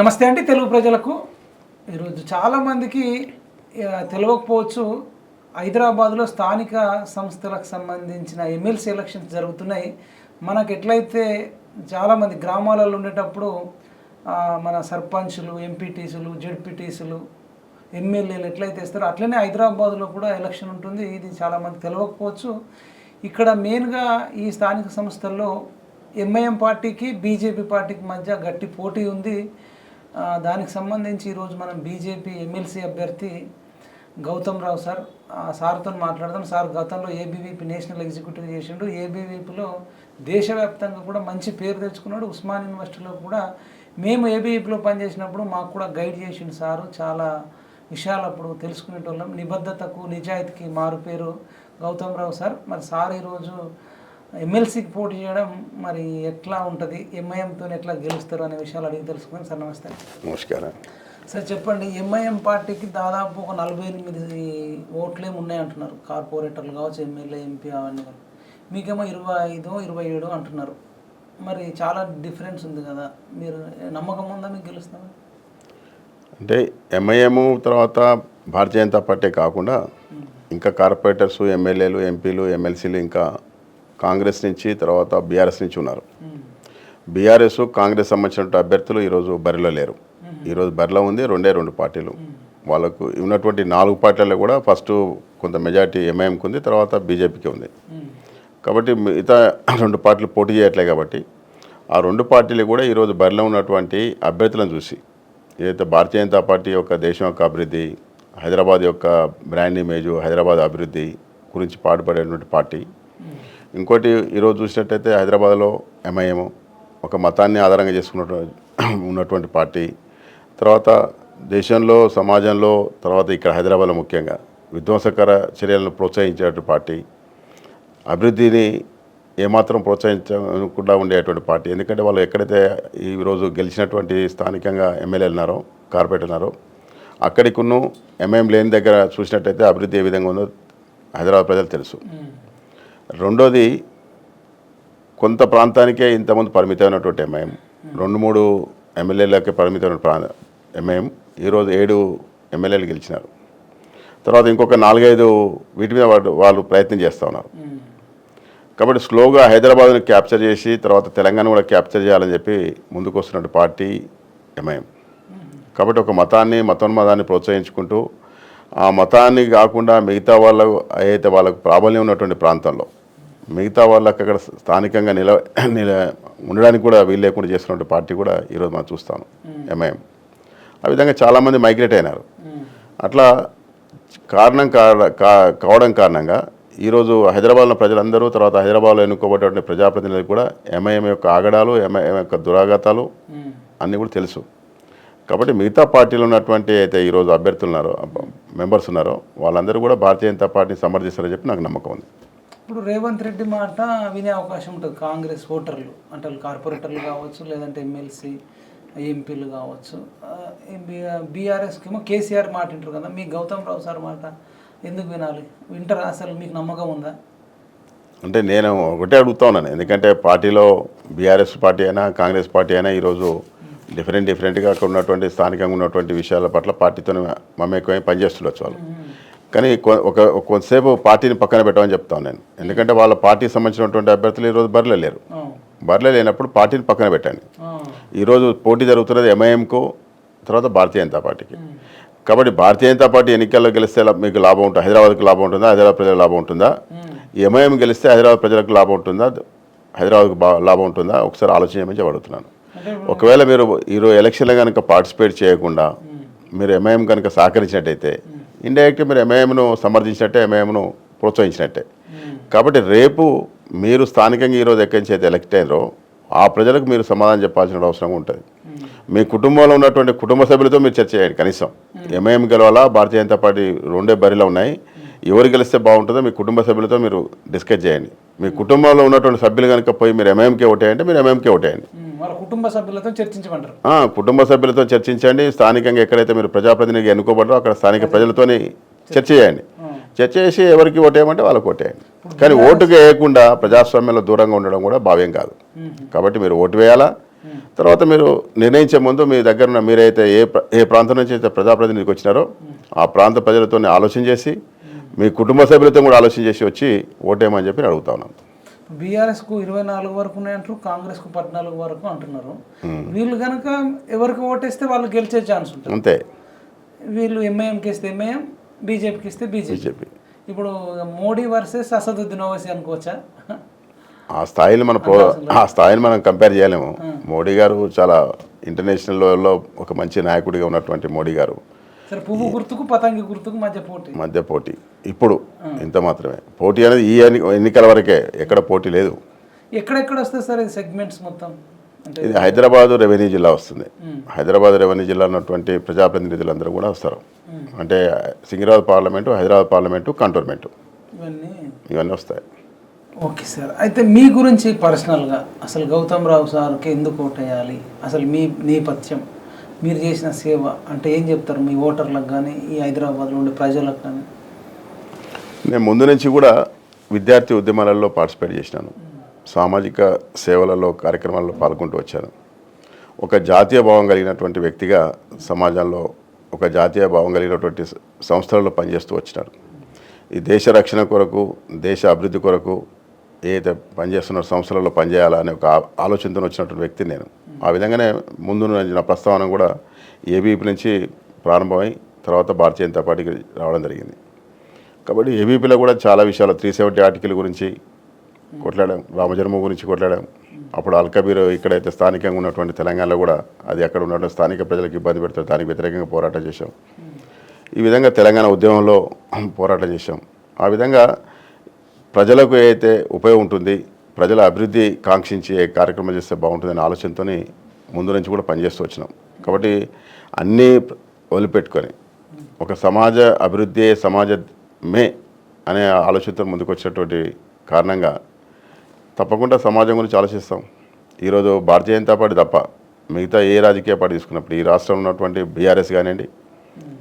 నమస్తే అండి తెలుగు ప్రజలకు. ఈరోజు చాలామందికి తెలియకపోవచ్చు హైదరాబాద్లో స్థానిక సంస్థలకు సంబంధించిన ఎమ్మెల్సీ ఎలక్షన్స్ జరుగుతున్నాయి. మనకు ఎట్లయితే చాలామంది గ్రామాలలో ఉండేటప్పుడు మన సర్పంచులు ఎంపీటీసులు జెడ్పీటీసులు ఎమ్మెల్యేలు ఎట్లయితే ఇస్తారో అట్లనే హైదరాబాద్లో కూడా ఎలక్షన్ ఉంటుంది. ఇది చాలామంది తెలియకపోవచ్చు ఇక్కడ మెయిన్గా ఈ స్థానిక సంస్థల్లో ఎంఐఎం పార్టీకి బీజేపీ పార్టీకి మధ్య గట్టి పోటీ ఉంది. దానికి సంబంధించి ఈరోజు మనం బీజేపీ ఎమ్మెల్సీ అభ్యర్థి గౌతమ్ రావు సార్ సార్తో మాట్లాడదాం. సార్ గతంలో ఏబీవీపీ నేషనల్ ఎగ్జిక్యూటివ్ చేసిండు. ఏబీవీపీలో దేశవ్యాప్తంగా కూడా మంచి పేరు తెచ్చుకున్నాడు ఉస్మాన్ యూనివర్సిటీలో కూడా. మేము ఏబీవీపీలో పనిచేసినప్పుడు మాకు కూడా గైడ్ చేసిండు సారు. చాలా విషయాలు అప్పుడు తెలుసుకునేటోళ్ళం. నిబద్ధతకు నిజాయితీకి మారు పేరు గౌతమ్ రావు సార్. మరి సార్ ఈరోజు ఎమ్మెల్సీకి పోటీ చేయడం మరి ఎట్లా ఉంటుంది? ఎంఐఎంతో ఎట్లా గెలుస్తారు అనే విషయాలు అడిగి తెలుసుకున్నాం సార్ నమస్తే. నమస్కారం. సార్ చెప్పండి ఎంఐఎం పార్టీకి దాదాపు ఒక నలభై ఎనిమిది ఓట్లేమి ఉన్నాయి అంటున్నారు కార్పొరేటర్లు కావచ్చు ఎమ్మెల్యే ఎంపీ అవన్నీ. మీకేమో ఇరవై ఐదు ఇరవై ఏడు అంటున్నారు. మరి చాలా డిఫరెన్స్ ఉంది కదా. మీరు నమ్మకం ఉందా మీకు గెలుస్తామా అంటే ఎంఐఎం తర్వాత భారతీయ జనతా పార్టీ కాకుండా ఇంకా కార్పొరేటర్స్ ఎమ్మెల్యేలు ఎంపీలు ఎమ్మెల్సీలు ఇంకా కాంగ్రెస్ నుంచి తర్వాత బీఆర్ఎస్ నుంచి ఉన్నారు. బీఆర్ఎస్ కాంగ్రెస్ సంబంధించిన అభ్యర్థులు ఈరోజు బరిలో లేరు. ఈరోజు బరిలో ఉంది రెండే రెండు పార్టీలు. వాళ్ళకు ఉన్నటువంటి నాలుగు పార్టీలలో కూడా ఫస్ట్ కొంత మెజార్టీ ఎంఐఎంకి ఉంది తర్వాత బీజేపీకి ఉంది. కాబట్టి మిగతా రెండు పార్టీలు పోటీ చేయట్లే కాబట్టి ఆ రెండు పార్టీలు కూడా ఈరోజు బరిలో ఉన్నటువంటి అభ్యర్థులను చూసి ఏదైతే భారతీయ జనతా పార్టీ యొక్క దేశం యొక్క అభివృద్ధి హైదరాబాద్ యొక్క బ్రాండ్ ఇమేజ్ హైదరాబాద్ అభివృద్ధి గురించి పాటుపడేటువంటి పార్టీ ఇంకోటి ఈరోజు చూసినట్టయితే హైదరాబాద్లో ఎంఐఎం ఒక మతాన్ని ఆధారంగా చేసుకున్నటువంటి ఉన్నటువంటి పార్టీ. తర్వాత దేశంలో సమాజంలో తర్వాత ఇక్కడ హైదరాబాద్లో ముఖ్యంగా విధ్వంసకర చర్యలను ప్రోత్సహించేటువంటి పార్టీ. అభివృద్ధిని ఏమాత్రం ప్రోత్సహించకుండా ఉండేటువంటి పార్టీ. ఎందుకంటే వాళ్ళు ఎక్కడైతే ఈరోజు గెలిచినటువంటి స్థానికంగా ఎమ్మెల్యేలు ఉన్నారో కార్పొరేట్ ఉన్నారో అక్కడికున్న ఎంఐఎం లేని దగ్గర చూసినట్టయితే అభివృద్ధి ఏ విధంగా ఉందో హైదరాబాద్ ప్రజలు తెలుసు. రెండోది కొంత ప్రాంతానికే ఇంతకుముందు పరిమితమైనటువంటి ఎంఐఎం రెండు మూడు ఎమ్మెల్యేలకే పరిమితమైన ప్రా ఎంఐఎం ఈరోజు ఏడు ఎమ్మెల్యేలు గెలిచినారు. తర్వాత ఇంకొక నాలుగైదు వీటి మీద వాళ్ళు వాళ్ళు ప్రయత్నం చేస్తూ ఉన్నారు. కాబట్టి స్లోగా హైదరాబాద్ను క్యాప్చర్ చేసి తర్వాత తెలంగాణ కూడా క్యాప్చర్ చేయాలని చెప్పి ముందుకు వస్తున్నటువంటి పార్టీ ఎంఐఎం కాబట్టి ఒక మతాన్ని మతోన్మతాన్ని ప్రోత్సహించుకుంటూ ఆ మతాన్ని కాకుండా మిగతా వాళ్ళ అయితే వాళ్ళకు ప్రాబల్యం ఉన్నటువంటి ప్రాంతంలో మిగతా వాళ్ళకి అక్కడ స్థానికంగా నిల నిల ఉండడానికి కూడా వీలు లేకుండా చేస్తున్నటువంటి పార్టీ కూడా ఈరోజు మనం చూస్తాం ఎంఐఎం ఆ విధంగా చాలామంది మైగ్రేట్ అయినారు. అట్లా కారణం కావడం కారణంగా ఈరోజు హైదరాబాద్లో ప్రజలందరూ తర్వాత హైదరాబాద్లో ఎన్నుకోబడినటువంటి ప్రజాప్రతినిధులు కూడా ఎంఐఎం యొక్క ఆగడాలు ఎంఐఎం యొక్క దురాఘాతాలు అన్నీ కూడా తెలుసు. కాబట్టి మిగతా పార్టీలో ఉన్నటువంటి అయితే ఈరోజు అభ్యర్థులు ఉన్నారో మెంబర్స్ ఉన్నారో వాళ్ళందరూ కూడా భారతీయ జనతా పార్టీని సమర్థిస్తారని చెప్పి నాకు నమ్మకం ఉంది. ఇప్పుడు రేవంత్ రెడ్డి మాట వినే అవకాశం ఉంటుంది. కాంగ్రెస్ ఓటర్లు అంటే వాళ్ళు కార్పొరేటర్లు కావచ్చు లేదంటే ఎమ్మెల్సీ ఎంపీలు కావచ్చు. బీఆర్ఎస్కి ఏమో కేసీఆర్ మాట వింటారు కదా. మీ గౌతమ్ రావు సార్ మాట ఎందుకు వినాలి? వింటారా అసలు? మీకు నమ్మకం ఉందా? అంటే నేను ఒకటే అడుగుతా ఉన్నాను. ఎందుకంటే పార్టీలో బీఆర్ఎస్ పార్టీ అయినా కాంగ్రెస్ పార్టీ అయినా ఈరోజు డిఫరెంట్ డిఫరెంట్గా అక్కడ ఉన్నటువంటి స్థానికంగా ఉన్నటువంటి విషయాల పట్ల పార్టీతో మమేకమై పనిచేస్తుండొచ్చు వాళ్ళు. కానీ ఒక కొంతసేపు పార్టీని పక్కన పెట్టమని చెప్తాను నేను. ఎందుకంటే వాళ్ళ పార్టీకి సంబంధించినటువంటి అభ్యర్థులు ఈరోజు బరిలో లేరు. బరిలో లేనప్పుడు పార్టీని పక్కన పెట్టండి. ఈరోజు పోటీ జరుగుతున్నది ఎంఐఎంకు తర్వాత భారతీయ జనతా పార్టీకి. కాబట్టి భారతీయ జనతా పార్టీ ఎన్నికల్లో గెలిస్తే మీకు లాభం ఉంటుంది హైదరాబాద్కి లాభం ఉంటుందా హైదరాబాద్ ప్రజలకు లాభం ఉంటుందా? ఎంఐఎం గెలిస్తే హైదరాబాద్ ప్రజలకు లాభం ఉంటుందా హైదరాబాద్కు లాభం ఉంటుందా? ఒకసారి ఆలోచించమని అడుగుతున్నాను ఒకవేళ మీరు ఈరోజు ఎలక్షన్లో కనుక పార్టిసిపేట్ చేయకుండా మీరు ఎంఐఎం కనుక సహకరించినట్టయితే ఇండైరెక్ట్గా మీరు ఎంఐఎంను సమర్థించినట్టే ఎంఐఎంను ప్రోత్సహించినట్టే. కాబట్టి రేపు మీరు స్థానికంగా ఈరోజు ఎక్కడి నుంచి అయితే ఎలక్ట్ అయ్యారో ఆ ప్రజలకు మీరు సమాధానం చెప్పాల్సిన అవసరం ఉంటుంది. మీ కుటుంబంలో ఉన్నటువంటి కుటుంబ సభ్యులతో మీరు చర్చ చేయండి కనీసం. ఎంఐఎం గెలవాలా? భారతీయ జనతా పార్టీ రెండే బరిలో ఉన్నాయి. ఎవరు గెలిస్తే బాగుంటుందో మీ కుటుంబ సభ్యులతో మీరు డిస్కస్ చేయండి. మీ కుటుంబంలో ఉన్నటువంటి సభ్యులు కనుక పోయి మీరు ఎంఐఎంకే ఓటేయండి మీరు ఉమ్, వాళ్ళ కుటుంబ సభ్యులతో చర్చించమంటారు. కుటుంబ సభ్యులతో చర్చించండి స్థానికంగా ఎక్కడైతే మీరు ప్రజాప్రతినిధిగా ఎన్నుకోబడ్డారో అక్కడ స్థానిక ప్రజలతోని చర్చ చేయండి. చర్చ చేసి ఎవరికి ఓటేయమంటే వాళ్ళకి ఓటేయండి. కానీ ఓటుకు వేయకుండా ప్రజాస్వామ్యంలో దూరంగా ఉండడం కూడా భావ్యం కాదు. కాబట్టి మీరు ఓటు వేయాలా? తర్వాత మీరు నిర్ణయించే ముందు మీ దగ్గర ఉన్న మీరైతే ఏ ఏ ప్రాంతం నుంచి అయితే ప్రజాప్రతినిధికి వచ్చినారో ఆ ప్రాంత ప్రజలతో ఆలోచన చేసి మీ కుటుంబ సభ్యులతో కూడా ఆలోచన చేసి వచ్చి ఓటేయమని చెప్పి అడుగుతా ఉన్నాను. బీఆర్ఎస్కు ఇరవై నాలుగు వరకు ఉన్నాయంటారు కాంగ్రెస్కు పద్నాలుగు వరకు అంటున్నారు. వీళ్ళు కనుక ఎవరికి ఓటేస్తే వాళ్ళు గెలిచే ఛాన్స్ ఉంటుంది. అంతే. వీళ్ళు ఎంఐఎంకి ఇస్తే ఎంఐఎం బీజేపీకి ఇస్తే బీజేపీ. ఇప్పుడు మోడీ వర్సెస్ అసదుద్దీన్ ఓవైసీ అనుకోవచ్చా? ఆ స్థాయిని మనం ఆ స్థాయిని మనం కంపేర్ చేయలేము. మోడీ గారు చాలా ఇంటర్నేషనల్ లెవెల్లో ఒక మంచి నాయకుడిగా ఉన్నటువంటి మోడీ గారు. సరే పువ్వు గుర్తుకు పతంగి గుర్తుకు మధ్య పోటీ. మధ్య పోటీ. ఇప్పుడు ఇంత మాత్రమే. పోటీ అనేది ఈ ఎన్ని- ఎన్నికల వరకే ఎక్కడ పోటీ లేదు. ఎక్కడెక్కడ వస్తాయి సార్ ఇది సెగ్మెంట్స్ మొత్తం? ఇది హైదరాబాదు రెవెన్యూ జిల్లా వస్తుంది. హైదరాబాద్ రెవెన్యూ జిల్లా ఉన్నటువంటి ప్రజాప్రతినిధులందరూ కూడా వస్తారు. అంటే Secunderabad parliament Hyderabad parliament cantonment. ఇవన్నీ ఇవన్నీ వస్తాయి. Okay sir. అయితే మీ గురించి పర్సనల్గా అసలు గౌతమ్ రావు సార్కి ఎందుకు ఓటేయాలి? అసలు మీ నేపథ్యం మీరు చేసిన సేవ అంటే ఏం చెప్తారు మీ ఓటర్లకు కానీ ఈ హైదరాబాద్లో ఉండే ప్రజలకు కానీ? నేను ముందు నుంచి కూడా విద్యార్థి ఉద్యమాలలో పార్టిసిపేట్ చేసినాను. సామాజిక సేవలలో కార్యక్రమాల్లో పాల్గొంటూ వచ్చాను. ఒక జాతీయ భావం కలిగినటువంటి వ్యక్తిగా సమాజంలో ఒక జాతీయ భావం కలిగినటువంటి సంస్థలలో పనిచేస్తూ వచ్చినారు. ఈ దేశ రక్షణ కొరకు దేశ అభివృద్ధి కొరకు ఏదైతే పనిచేస్తున్న సంస్థలలో పనిచేయాలనే ఒక ఆలోచనతో వచ్చినటువంటి వ్యక్తి నేను. ఆ విధంగానే ముందు నా ప్రస్తావన కూడా ఏబీపీ నుంచి ప్రారంభమై తర్వాత భారతీయ జనతా పార్టీకి రావడం జరిగింది. కాబట్టి ఏబీపీలో కూడా చాలా విషయాలు త్రీ సెవెంటీ ఆర్టికల్ గురించి కొట్లాడాం రామజన్మ గురించి కొట్లాడాం. అప్పుడు అల్కబీర్ ఇక్కడైతే స్థానికంగా ఉన్నటువంటి తెలంగాణలో కూడా అది అక్కడ ఉన్నటువంటి స్థానిక ప్రజలకు ఇబ్బంది పెడతారు దానికి వ్యతిరేకంగా పోరాటం చేశాం. ఈ విధంగా తెలంగాణ ఉద్యమంలో పోరాటం చేశాం. ఆ విధంగా ప్రజలకు అయితే ఉపయోగం ఉంటుంది ప్రజల అభివృద్ధి కాంక్షించి ఏ కార్యక్రమం చేస్తే బాగుంటుందనే ఆలోచనతో ముందు నుంచి కూడా పనిచేస్తూ వచ్చినాం. కాబట్టి అన్నీ వదిలిపెట్టుకొని ఒక సమాజ అభివృద్ధి సమాజమే అనే ఆలోచనతో ముందుకు వచ్చినటువంటి కారణంగా తప్పకుండా సమాజం గురించి ఆలోచిస్తాం. ఈరోజు భారతీయ జనతా పార్టీ తప్ప మిగతా ఏ రాజకీయ పార్టీ తీసుకున్నప్పుడు ఈ రాష్ట్రంలో ఉన్నటువంటి బీఆర్ఎస్ కానివ్వండి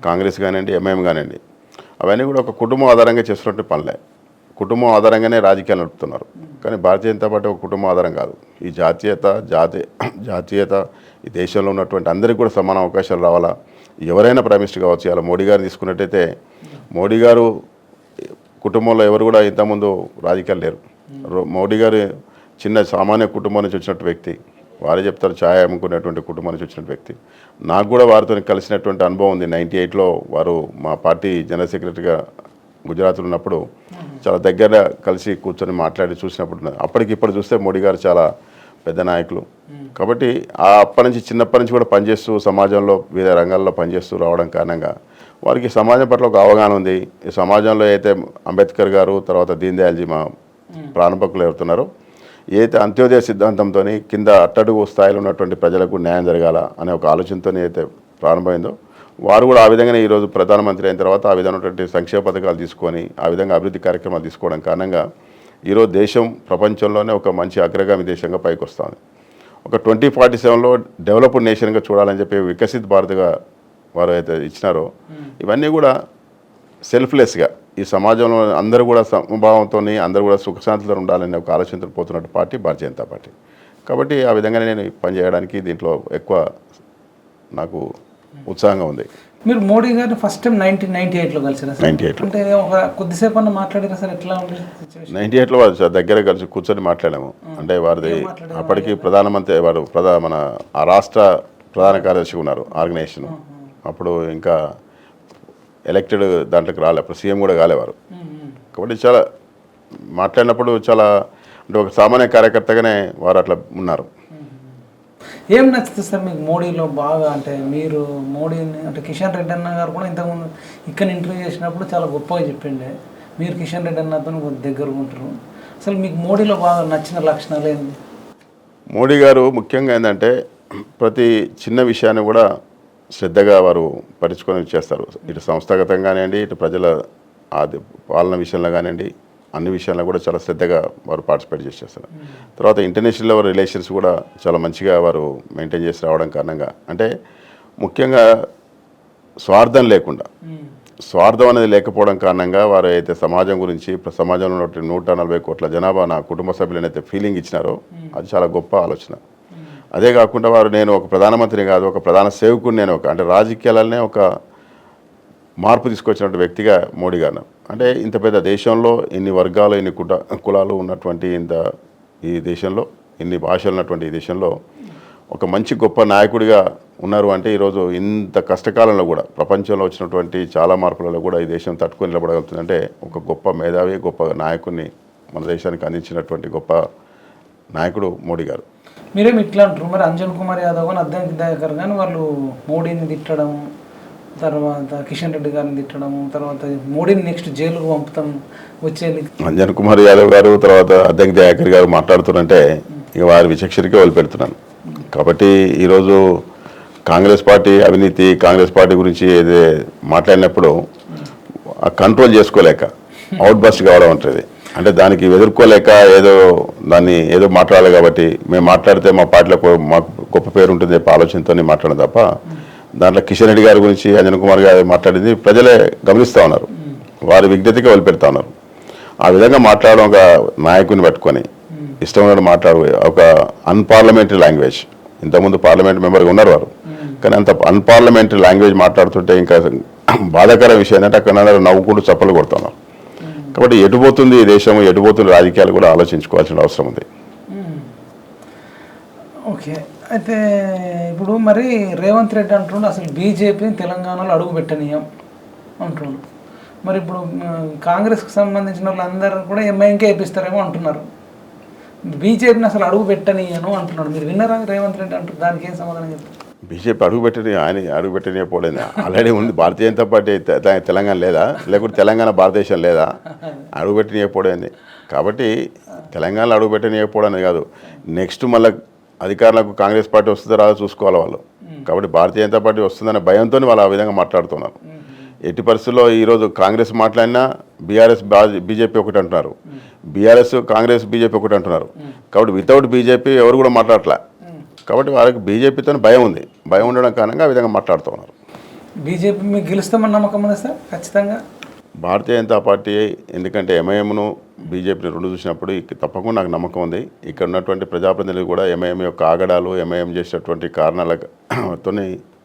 కాంగ్రెస్ కానివ్వండి ఎంఐఎం కానివ్వండి అవన్నీ కూడా ఒక కుటుంబం ఆధారంగా చేస్తున్నటువంటి పనులే. కుటుంబం ఆధారంగానే రాజకీయాలు నడుపుతున్నారు. కానీ భారతీయ జనతా పార్టీ ఒక కుటుంబం ఆధారం కాదు. ఈ జాతీయత జాతీయ జాతీయత ఈ దేశంలో ఉన్నటువంటి అందరికీ కూడా సమాన అవకాశాలు రావాలా? ఎవరైనా ప్రైమ్ మినిస్టర్ కావచ్చు ఇలా మోడీ గారు తీసుకున్నట్టయితే మోడీ గారు కుటుంబంలో ఎవరు కూడా ఇంతకుముందు రాజకీయాలు లేరు. మోడీ గారు చిన్న సామాన్య కుటుంబం నుంచి వచ్చినట్టు వ్యక్తి. వారే చెప్తారు ఛాయ్ అమ్ముకునేటువంటి కుటుంబం నుంచి వచ్చిన వ్యక్తి. నాకు కూడా వారితో కలిసినటువంటి అనుభవం ఉంది. నైంటీ ఎయిట్లో వారు మా పార్టీ జనరల్ సెక్రటరీగా గుజరాత్లో ఉన్నప్పుడు చాలా దగ్గర కలిసి కూర్చొని మాట్లాడి చూసినప్పుడు అప్పటికి ఇప్పుడు చూస్తే మోడీ గారు చాలా పెద్ద నాయకులు. కాబట్టి ఆ అప్పటి నుంచి చిన్నప్పటి నుంచి కూడా పనిచేస్తూ సమాజంలో వివిధ రంగాల్లో పనిచేస్తూ రావడం కారణంగా వారికి సమాజం పట్ల ఒక అవగాహన ఉంది. ఈ సమాజంలో అయితే అంబేద్కర్ గారు తర్వాత దీన్ దయాల్జీ మా ప్రారంభకులు ఎవరుతున్నారో ఏదైతే అంత్యోదయ సిద్ధాంతంతో కింద అట్టడుగు స్థాయిలో ఉన్నటువంటి ప్రజలకు న్యాయం జరగాల అనే ఒక ఆలోచనతో అయితే ప్రారంభమైందో వారు కూడా ఆ విధంగానే ఈరోజు ప్రధానమంత్రి అయిన తర్వాత ఆ విధమైనటువంటి సంక్షేమ పథకాలు తీసుకొని ఆ విధంగా అభివృద్ధి కార్యక్రమాలు తీసుకోవడం కారణంగా ఈరోజు దేశం ప్రపంచంలోనే ఒక మంచి అగ్రగామి దేశంగా పైకి వస్తుంది ఒక ట్వంటీ ఫార్టీ సెవెన్లో డెవలప్డ్ నేషన్గా చూడాలని చెప్పి వికసిత్ భారత్గా వారు అయితే ఇచ్చినారో ఇవన్నీ కూడా సెల్ఫ్లెస్గా ఈ సమాజంలో అందరూ కూడా సమభావంతో అందరూ కూడా సుఖశాంతితో ఉండాలనే ఒక ఆలోచనతో పోతున్నట్టు పార్టీ భారతీయ జనతా పార్టీ. కాబట్టి ఆ విధంగానే నేను పనిచేయడానికి దీంట్లో ఎక్కువ నాకు ఉత్సాహంగా ఉంది. మీరు మోడీ గారిని ఫస్ట్ టైం నైన్టీన్ నైన్టీ ఎయిట్లో కలిసిరా సార్? నైంటీ ఎయిట్లో అంటే ఒక కొద్దిసేపు అన్న మాట్లాడారా సార్? ఎట్లా ఉంది సిచ్యువేషన్ నైంటీ ఎయిట్లో వారు చ- దగ్గర కలిసి కూర్చొని మాట్లాడాము. అంటే వారిది అప్పటికి ప్రధానమంత్రి వారు ప్రధా మన ఆ రాష్ట్ర ప్రధాన కార్యదర్శి ఉన్నారు ఆర్గనైజేషన్. అప్పుడు ఇంకా ఎలక్టెడ్ దాంట్లోకి రాలే అప్పుడు సీఎం కూడా కాలేవారు కాబట్టి చాలా మాట్లాడినప్పుడు చాలా అంటే ఒక సామాన్య కార్యకర్తగానే వారు అట్లా ఉన్నారు. ఏం నచ్చుతుంది సార్ మీకు మోడీలో బాగా? అంటే మీరు మోడీని అంటే కిషన్ రెడ్డి అన్న గారు కూడా ఇంతకుముందు ఇక్కడ ఇంటర్వ్యూ చేసినప్పుడు చాలా గొప్పగా చెప్పిండే. మీరు కిషన్ రెడ్డి అన్నతో దగ్గరగా ఉంటారు. అసలు మీకు మోడీలో బాగా నచ్చిన లక్షణాలు ఏంది మోడీ గారు ముఖ్యంగా ఏంటంటే ప్రతి చిన్న విషయాన్ని కూడా శ్రద్ధగా వారు పరుచుకొని చేస్తారు. ఇటు సంస్థాగతంగా కానివ్వండి ఇటు ప్రజల ఆది పాలన విషయంలో కానివ్వండి అన్ని విషయాల్లో కూడా చాలా శ్రద్ధగా వారు పార్టిసిపేట్ చేసేస్తారు. తర్వాత ఇంటర్నేషనల్ రిలేషన్స్ కూడా చాలా మంచిగా వారు మెయింటైన్ చేసి రావడం కారణంగా అంటే ముఖ్యంగా స్వార్థం లేకుండా స్వార్థం అనేది లేకపోవడం కారణంగా వారు అయితే సమాజం గురించి సమాజంలో ఉన్నటువంటి నూట నలభై కోట్ల జనాభా నా కుటుంబ సభ్యులనైతే ఫీలింగ్ ఇచ్చినారో అది చాలా గొప్ప ఆలోచన. అదే కాకుండా వారు నేను ఒక ప్రధానమంత్రిని కాదు ఒక ప్రధాన సేవకుని నేను ఒక అంటే రాజకీయాలనే ఒక మార్పు తీసుకొచ్చినటువంటి వ్యక్తిగా మోడీ గారు అంటే ఇంత పెద్ద దేశంలో ఇన్ని వర్గాలు ఇన్ని కుట కులాలు ఉన్నటువంటి ఇంత ఈ దేశంలో ఇన్ని భాషలు ఉన్నటువంటి ఈ దేశంలో ఒక మంచి గొప్ప నాయకుడిగా ఉన్నారు అంటే ఈరోజు ఇంత కష్టకాలంలో కూడా ప్రపంచంలో వచ్చినటువంటి చాలా మార్పులలో కూడా ఈ దేశం తట్టుకొని నిలబడగలుగుతుందంటే ఒక గొప్ప మేధావి గొప్ప నాయకుడిని మన దేశానికి అందించినటువంటి గొప్ప నాయకుడు మోడీ గారు. మీరేమి ఇట్లా అంటారు మరి అంజన్ కుమార్ యాదవ్ అని అర్థం దయాకర్ కానీ వాళ్ళు మోడీని తిట్టడం తర్వాత కిషన్ రెడ్డి గారిని తిట్టడం తర్వాత మోడీని నెక్స్ట్ జైలుకు పంపుతాం వచ్చే అంజన్ కుమార్ యాదవ్ గారు తర్వాత అద్దెకి దయాకర్ గారు మాట్లాడుతుంటే ఇక వారి విచక్షణకే వదిలిపెడుతున్నాను. కాబట్టి ఈరోజు కాంగ్రెస్ పార్టీ అవినీతి కాంగ్రెస్ పార్టీ గురించి ఏదే మాట్లాడినప్పుడు కంట్రోల్ చేసుకోలేక అవుట్ బస్ట్ కావడం ఉంటుంది అంటే దానికి ఎదుర్కోలేక ఏదో దాన్ని ఏదో మాట్లాడాలి కాబట్టి మేము మాట్లాడితే మా పార్టీలో మాకు గొప్ప పేరు ఉంటుంది చెప్పి ఆలోచనతో మాట్లాడడం తప్ప దాంట్లో కిషన్ రెడ్డి గారి గురించి అంజన్ కుమార్ గారు మాట్లాడింది. ప్రజలే గమనిస్తూ ఉన్నారు. వారి విజ్ఞతకి వదిలిపెడతా ఉన్నారు. ఆ విధంగా మాట్లాడడం ఒక నాయకుని పట్టుకొని ఇష్టం ఉన్నట్టు మాట్లాడు ఒక అన్పార్లమెంటరీ లాంగ్వేజ్ ఇంతకుముందు పార్లమెంట్ మెంబర్గా ఉన్నారు వారు. కానీ అంత అన్పార్లమెంటరీ లాంగ్వేజ్ మాట్లాడుతుంటే ఇంకా బాధాకర విషయం ఏంటంటే అక్కడ నవ్వుకుంటూ చప్పలు కొడుతున్నారు కాబట్టి ఎటుపోతుంది ఈ దేశం ఎటుపోతుంది రాజకీయాలు కూడా ఆలోచించుకోవాల్సిన అవసరం ఉంది. ఓకే. అయితే ఇప్పుడు మరి రేవంత్ రెడ్డి అంటుండు అసలు బీజేపీని తెలంగాణలో అడుగు పెట్టనీయం అంటుండు. మరి ఇప్పుడు కాంగ్రెస్కి సంబంధించిన వాళ్ళందరూ కూడా ఎంఐఎంకే వేపిస్తారేమో అంటున్నారు. బీజేపీని అసలు అడుగు పెట్టనీయను అంటున్నాడు. మీరు విన్నారా రేవంత్ రెడ్డి అంటారు దానికి ఏం సమాధానం చెప్తారు? బీజేపీ అడుగుపెట్టని ఆయన అడుగుపెట్టనే పోలేదు ఆల్రెడీ ఉంది భారతీయ జనతా పార్టీ తెలంగాణ లేదా? లేకుంటే తెలంగాణ భారతదేశం లేదా? అడుగుపెట్టనీయకపోయింది కాబట్టి తెలంగాణలో అడుగుపెట్టనీయకపోవడం కాదు. నెక్స్ట్ మళ్ళీ అధికారులకు కాంగ్రెస్ పార్టీ వస్తుందో రాదో చూసుకోవాలి వాళ్ళు. కాబట్టి భారతీయ జనతా పార్టీ వస్తుందనే భయంతో వాళ్ళు ఆ విధంగా మాట్లాడుతున్నారు. ఎట్టి పరిస్థితుల్లో ఈరోజు కాంగ్రెస్ మాట్లాడినా బీఆర్ఎస్ బీజేపీ ఒకటి అంటున్నారు. బీఆర్ఎస్ కాంగ్రెస్ బీజేపీ ఒకటి అంటున్నారు. కాబట్టి వితౌట్ బీజేపీ ఎవరు కూడా మాట్లాడట్లే. కాబట్టి వాళ్ళకి బీజేపీతో భయం ఉంది. భయం ఉండడం కారణంగా ఆ విధంగా మాట్లాడుతూ ఉన్నారు బీజేపీ మీకు గెలుస్తామని నమ్మకం ఉంది సార్? ఖచ్చితంగా? భారతీయ జనతా పార్టీ ఎందుకంటే ఎంఐఎంను బీజేపీని రెండు చూసినప్పుడు తప్పకుండా నాకు నమ్మకం ఉంది. ఇక్కడ ఉన్నటువంటి ప్రజాప్రతినిధులు కూడా ఎంఐఎం యొక్క ఆగడాలు ఎంఐఎం చేసేటువంటి కారణాలతో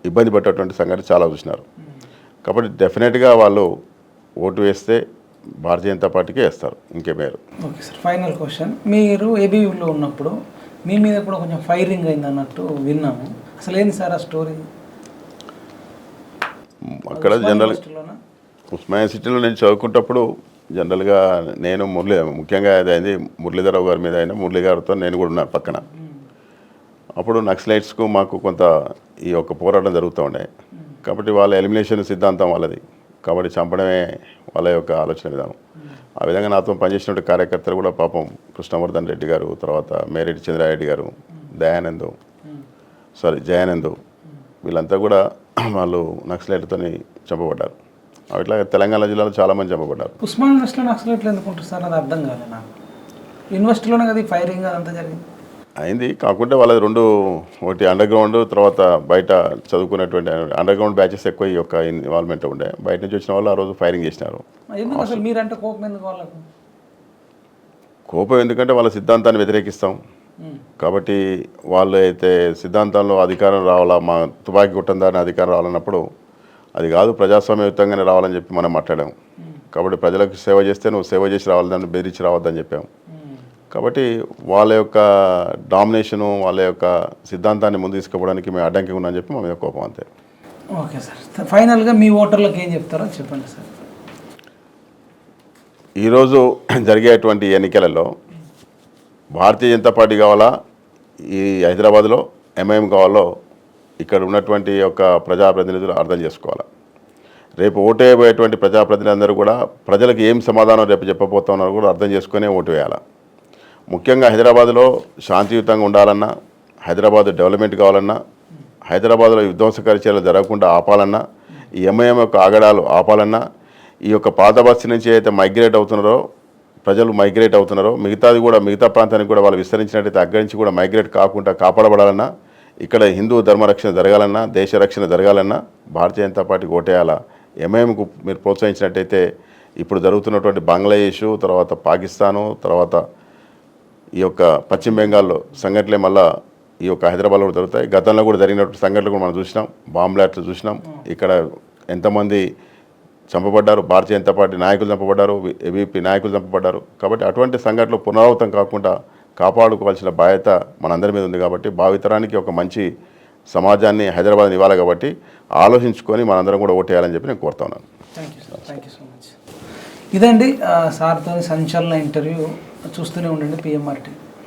ఇబ్బంది పడేటువంటి సంగతి చాలా చూసినారు. కాబట్టి డెఫినెట్గా వాళ్ళు ఓటు వేస్తే భారతీయ జనతా పార్టీకి వేస్తారు. ఇంకేమేరు ఓకే సార్ ఫైనల్ క్వశ్చన్. మీరు ఏబీవీలో ఉన్నప్పుడు మీ మీద కూడా కొంచెం ఫైరింగ్ అయింది అన్నట్టు విన్నాము. అసలు ఏంది సార్ ఆ స్టోరీ? అక్కడ జనరల్? ఉస్మానియా సిటీలో నేను చదువుకుంటప్పుడు జనరల్గా నేను మురళి ముఖ్యంగా అదైంది అయింది మురళీధరరావు గారి మీద అయినా మురళి గారితో నేను కూడా ఉన్నాను పక్కన. అప్పుడు నక్సలైట్స్కు మాకు కొంత ఈ యొక్క పోరాటం జరుగుతూ ఉండే. కాబట్టి వాళ్ళ ఎలిమినేషన్ సిద్ధాంతం వాళ్ళది. కాబట్టి చంపడమే వాళ్ళ యొక్క ఆలోచన విధానం. ఆ విధంగా నాతో పనిచేసినటువంటి కార్యకర్తలు కూడా పాపం కృష్ణవర్ధన్ రెడ్డి గారు తర్వాత మేరెడ్డి చంద్రారెడ్డి గారు దయానంద్ సారీ జయానందు వీళ్ళంతా కూడా వాళ్ళు నక్సలైట్తో చంపబడ్డారు. అట్లా తెలంగాణ జిల్లాలో చాలామంది చంపబడ్డారు. ఉస్మాన్ సార్? అది అర్థం కాలేదు నాకు. యూనివర్సిటీలోనే కదా ఫైరింగ్ అదంతా జరిగింది? అయింది. కాకుంటే వాళ్ళది రెండు ఒకటి అండర్ గ్రౌండ్ తర్వాత బయట చదువుకునేటువంటి అండర్ గ్రౌండ్ బ్యాచెస్ ఎక్కువ ఈ యొక్క ఇన్వాల్వ్మెంట్ ఉండే. బయట నుంచి వచ్చిన వాళ్ళు ఆ రోజు ఫైరింగ్ చేసినారు. అసలు మీరంటే కోపం ఎందుకు వాళ్ళకు? కోపం ఎందుకంటే వాళ్ళ సిద్ధాంతాన్ని వ్యతిరేకిస్తాం. కాబట్టి వాళ్ళు అయితే సిద్ధాంతంలో అధికారం రావాలా మా తుపాకీ కుట్టందారిని అధికారం రావాలన్నప్పుడు అది కాదు ప్రజాస్వామ్యయుతంగానే రావాలని చెప్పి మనం మాట్లాడాం కాబట్టి ప్రజలకు సేవ చేస్తే నువ్వు సేవ చేసి రావాలని బెదిరించి రావద్దని చెప్పాం ఉమ్. కాబట్టి వాళ్ళ యొక్క డామినేషను వాళ్ళ యొక్క సిద్ధాంతాన్ని ముందు తీసుకుపోవడానికి మేము అడ్డంకి ఉన్నామని చెప్పి మా మీద కోపం అంతే. Okay sir. ఫైనల్గా మీ ఓటర్లకు ఏం చెప్తారో చెప్పండి సార్. ఈరోజు జరిగేటువంటి ఎన్నికలలో భారతీయ జనతా పార్టీ కావాలా ఈ హైదరాబాద్లో ఎంఐఎం కావాలో ఇక్కడ ఉన్నటువంటి యొక్క ప్రజాప్రతినిధులు అర్థం చేసుకోవాలి. రేపు ఓటేయబోయేటువంటి ప్రజాప్రతినిధులందరూ కూడా ప్రజలకు ఏం సమాధానం రేపు చెప్పబోతున్నారో కూడా అర్థం చేసుకునే ఓటు వేయాలి. ముఖ్యంగా హైదరాబాద్లో శాంతియుతంగా ఉండాలన్నా హైదరాబాద్ డెవలప్మెంట్ కావాలన్నా హైదరాబాద్లో విధ్వంసకర చర్యలు జరగకుండా ఆపాలన్నా ఈ ఎంఐఎం యొక్క ఆగడాలు ఆపాలన్నా ఈ యొక్క పాత బస్సు నుంచి అయితే మైగ్రేట్ అవుతున్నారో ప్రజలు మైగ్రేట్ అవుతున్నారో మిగతాది కూడా మిగతా ప్రాంతానికి కూడా వాళ్ళు విస్తరించినట్టయితే అక్కడి నుంచి కూడా మైగ్రేట్ కాకుండా కాపాడబడాలన్నా ఇక్కడ హిందూ ధర్మ రక్షణ జరగాలన్నా దేశ రక్షణ జరగాలన్నా భారతీయ జనతా పార్టీ ఓటేయాలా. ఎంఐఎంకు మీరు ప్రోత్సహించినట్టయితే ఇప్పుడు జరుగుతున్నటువంటి బంగ్లాదేశు తర్వాత పాకిస్తాను తర్వాత ఈ యొక్క పశ్చిమ బెంగాల్లో సంఘటనలే మళ్ళా ఈ యొక్క హైదరాబాద్లో కూడా జరుగుతాయి. గతంలో కూడా జరిగినటువంటి సంఘటనలు కూడా మనం చూసినాం. బాంబ్లాట్లు చూసినాం. ఇక్కడ ఎంతమంది చంపబడ్డారు? భారతీయ జనతా పార్టీ నాయకులు చంపబడ్డారు? ఏబీపీ నాయకులు చంపబడ్డారు? కాబట్టి అటువంటి సంఘటనలు పునరావృతం కాకుండా కాపాడుకోవాల్సిన బాధ్యత మనందరి మీద ఉంది కాబట్టి భావితరానికి ఒక మంచి సమాజాన్ని హైదరాబాద్ ఇవ్వాలి కాబట్టి ఆలోచించుకొని మనందరం కూడా ఓటేయాలని చెప్పి నేను కోరుతా ఉన్నాను. Thank you sir thank you so ఇదండి సార్తో సంచలన ఇంటర్వ్యూ. చూస్తూనే ఉండండి పిఎంఆర్టీ